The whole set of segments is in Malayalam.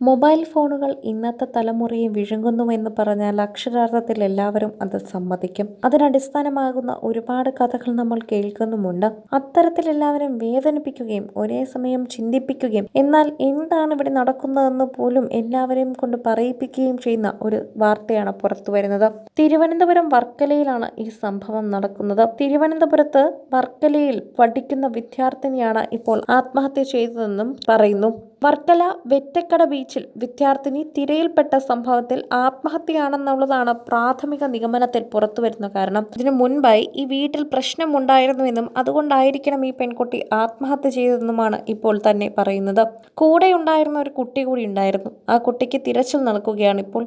മൊബൈൽ ഫോണുകൾ ഇന്നത്തെ തലമുറയെ വിഴുങ്ങുന്നു എന്ന് പറഞ്ഞാൽ അക്ഷരാർത്ഥത്തിൽ എല്ലാവരും അത് സമ്മതിക്കും. അതിനടിസ്ഥാനമാകുന്ന ഒരുപാട് കഥകൾ നമ്മൾ കേൾക്കുന്നുമുണ്ട്. അത്തരത്തിൽ എല്ലാവരും വേദനിപ്പിക്കുകയും ഒരേ സമയം ചിന്തിപ്പിക്കുകയും എന്നാൽ എന്താണ് ഇവിടെ നടക്കുന്നതെന്ന് പോലും എല്ലാവരെയും കൊണ്ട് പറയിപ്പിക്കുകയും ചെയ്യുന്ന ഒരു വാർത്തയാണ് പുറത്തു വരുന്നത്. തിരുവനന്തപുരം വർക്കലയിലാണ് ഈ സംഭവം നടക്കുന്നത്. തിരുവനന്തപുരത്ത് വർക്കലയിൽ പഠിക്കുന്ന വിദ്യാർത്ഥിനിയാണ് ഇപ്പോൾ ആത്മഹത്യ ചെയ്തതെന്നും പറയുന്നു. വർക്കല വെറ്റക്കട ബീച്ചിൽ വിദ്യാർത്ഥിനി തിരയിൽപ്പെട്ട സംഭവത്തിൽ ആത്മഹത്യയാണെന്നുള്ളതാണ് പ്രാഥമിക നിഗമനത്തിൽ പുറത്തുവരുന്ന കാരണം. ഇതിനു മുൻപായി ഈ വീട്ടിൽ പ്രശ്നമുണ്ടായിരുന്നുവെന്നും അതുകൊണ്ടായിരിക്കണം ഈ പെൺകുട്ടി ആത്മഹത്യ ചെയ്തതെന്നുമാണ് ഇപ്പോൾ തന്നെ പറയുന്നത്. കൂടെ ഉണ്ടായിരുന്ന ഒരു കുട്ടി കൂടി ഉണ്ടായിരുന്നു. ആ കുട്ടിക്ക് തിരച്ചിൽ നടക്കുകയാണ് ഇപ്പോൾ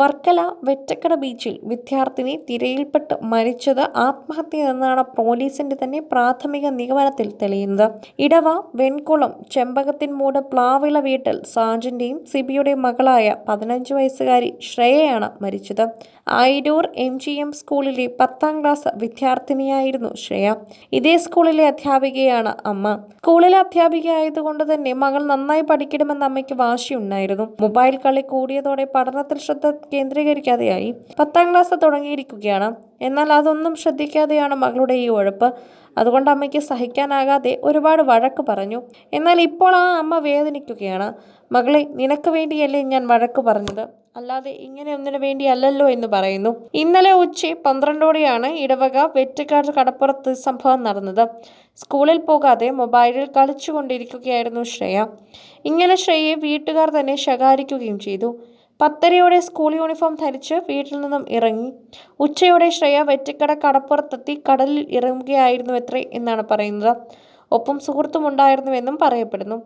വർക്കല വെറ്റക്കട ബീച്ചിൽ വിദ്യാർത്ഥിനി തിരയിൽപ്പെട്ട് മരിച്ചത് ആത്മഹത്യ എന്നാണ് പോലീസിന്റെ തന്നെ പ്രാഥമിക നിഗമനത്തിൽ തെളിയുന്നത്. ഇടവ വെൺകുളം ചെമ്പകത്തിൻമൂട് പ്ലാവിള വീട്ടിൽ സാജന്റെയും സിബിയുടെയും മകളായ പതിനഞ്ച് വയസ്സുകാരി ശ്രേയയാണ് മരിച്ചത്. ആയിരൂർ എം ജി എം സ്കൂളിലെ പത്താം ക്ലാസ് വിദ്യാർത്ഥിനിയായിരുന്നു ശ്രേയ. ഇതേ സ്കൂളിലെ അധ്യാപികയാണ് അമ്മ. സ്കൂളിലെ അധ്യാപിക ആയതുകൊണ്ട് തന്നെ മകൾ നന്നായി പഠിക്കണമെന്ന് അമ്മയ്ക്ക് വാശിയുണ്ടായിരുന്നു. മൊബൈൽ കളി കൂടിയതോടെ പഠനത്തിൽ ശ്രദ്ധ കേന്ദ്രീകരിക്കാതെയായി പത്താം ക്ലാസ് തുടങ്ങിയിരിക്കുകയാണ്. എന്നാൽ അതൊന്നും ശ്രദ്ധിക്കാതെയാണ് മകളുടെ ഈ ഉഴപ്പ്. അതുകൊണ്ട് അമ്മയ്ക്ക് സഹിക്കാനാകാതെ ഒരുപാട് വഴക്ക് പറഞ്ഞു. എന്നാൽ ഇപ്പോൾ ആ അമ്മ വേദനിക്കുകയാണ്. മകളെ നിനക്ക് വേണ്ടിയല്ലേ ഞാൻ വഴക്ക് പറഞ്ഞത്? അല്ലാതെ ഇങ്ങനെ ഒന്നിനു വേണ്ടിയല്ലല്ലോ എന്ന് പറയുന്നു. ഇന്നലെ ഉച്ച പന്ത്രണ്ടോടെയാണ് ഇടവക വെറ്റക്കാട് കടപ്പുറത്ത് സംഭവം നടന്നത്. സ്കൂളിൽ പോകാതെ മൊബൈലിൽ കളിച്ചുകൊണ്ടിരിക്കുകയായിരുന്നു ശ്രേയ. ഇങ്ങനെ ശ്രേയയെ വീട്ടുകാർ തന്നെ ശകാരിക്കുകയും ചെയ്തു. പത്തരയോടെ സ്കൂൾ യൂണിഫോം ധരിച്ച് വീട്ടിൽ നിന്നും ഇറങ്ങി. ഉച്ചയോടെ ശ്രേയ വെറ്റിക്കട കടപ്പുറത്തെത്തി കടലിൽ ഇറങ്ങുകയായിരുന്നു എത്രേ എന്നാണ് പറയുന്നത്. ഒപ്പം സുഹൃത്തുമുണ്ടായിരുന്നുവെന്നും പറയപ്പെടുന്നു.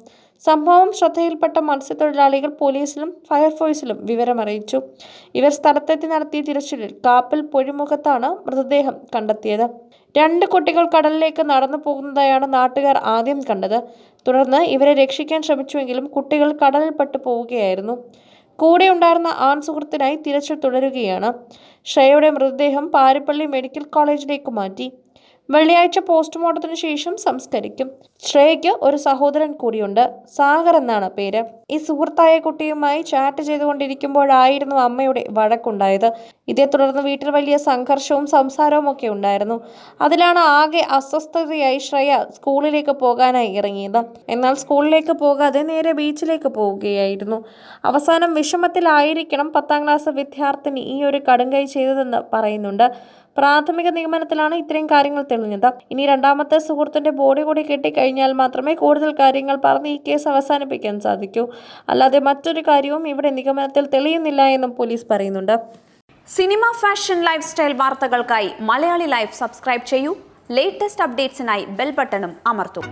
സംഭവം ശ്രദ്ധയിൽപ്പെട്ട മത്സ്യത്തൊഴിലാളികൾ പോലീസിലും ഫയർഫോഴ്സിലും വിവരമറിയിച്ചു. ഇവർ സ്ഥലത്തെത്തി നടത്തിയ തിരച്ചിലിൽ കാപ്പൽ പൊഴിമുഖത്താണ് മൃതദേഹം കണ്ടെത്തിയത്. രണ്ട് കുട്ടികൾ കടലിലേക്ക് നടന്നു പോകുന്നതായാണ് നാട്ടുകാർ ആദ്യം കണ്ടത്. തുടർന്ന് ഇവരെ രക്ഷിക്കാൻ ശ്രമിച്ചുവെങ്കിലും കുട്ടികൾ കടലിൽപ്പെട്ടു പോവുകയായിരുന്നു കൂടെ ഉണ്ടായിരുന്ന ആൺ സുഹൃത്തിനായി തിരച്ചിൽ തുടരുകയാണ്. ശ്രേയയുടെ മൃതദേഹം പാരിപ്പള്ളി മെഡിക്കൽ കോളേജിലേക്ക് മാറ്റി. വെള്ളിയാഴ്ച പോസ്റ്റ്മോർട്ടത്തിന് ശേഷം സംസ്കരിക്കും. ശ്രേയയ്ക്ക് ഒരു സഹോദരൻ കൂടിയുണ്ട്. സാഗർ എന്നാണ് പേര്. ഈ സുഹൃത്തായ കുട്ടിയുമായി ചാറ്റ് ചെയ്തുകൊണ്ടിരിക്കുമ്പോഴായിരുന്നു അമ്മയുടെ വഴക്കുണ്ടായത്. ഇതേ തുടർന്ന് വീട്ടിൽ വലിയ സംഘർഷവും സംസാരവും ഒക്കെ ഉണ്ടായിരുന്നു. അതിലാണ് ആകെ അസ്വസ്ഥതയായി ശ്രേയ സ്കൂളിലേക്ക് പോകാനായി ഇറങ്ങിയത്. എന്നാൽ സ്കൂളിലേക്ക് പോകാതെ നേരെ ബീച്ചിലേക്ക് പോവുകയായിരുന്നു. അവസാനം വിഷമത്തിലായിരിക്കണം പത്താം ക്ലാസ് വിദ്യാർത്ഥിനി ഈ ഒരു കടുങ്കൈ ചെയ്തതെന്ന് പറയുന്നുണ്ട്. പ്രാഥമിക നിഗമനത്തിലാണ് ഇത്രയും കാര്യങ്ങൾ തെളിഞ്ഞത്. ഇനി രണ്ടാമത്തെ സുഹൃത്തിന്റെ ബോഡി കൂടി കിട്ടിക്കഴിഞ്ഞാൽ മാത്രമേ കൂടുതൽ കാര്യങ്ങൾ പറഞ്ഞ് ഈ കേസ് അവസാനിപ്പിക്കാൻ സാധിക്കൂ. അല്ലാതെ മറ്റൊരു കാര്യവും ഇവിടെ നിഗമനത്തിൽ തെളിയുന്നില്ല എന്നും പോലീസ് പറയുന്നുണ്ട്. സിനിമ ഫാഷൻ ലൈഫ് സ്റ്റൈൽ വാർത്തകൾക്കായി മലയാളി ലൈഫ് സബ്സ്ക്രൈബ് ചെയ്യൂ. ലേറ്റസ്റ്റ് അപ്ഡേറ്റ്സിനായി ബെൽ ബട്ടണും അമർത്തും.